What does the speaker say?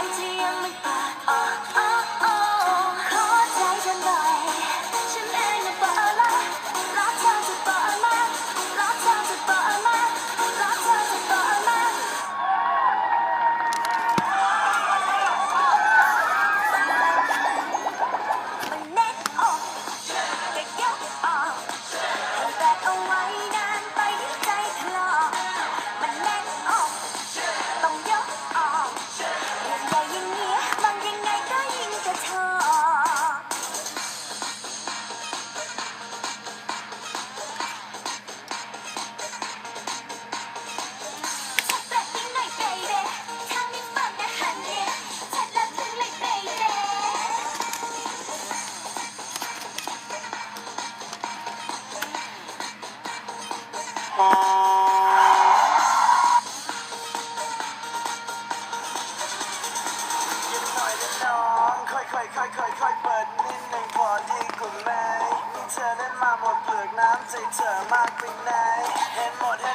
Bye, you. เธอได้มาหมดเปลือกน้ำใจเธอมากไปไหนเห็นหมด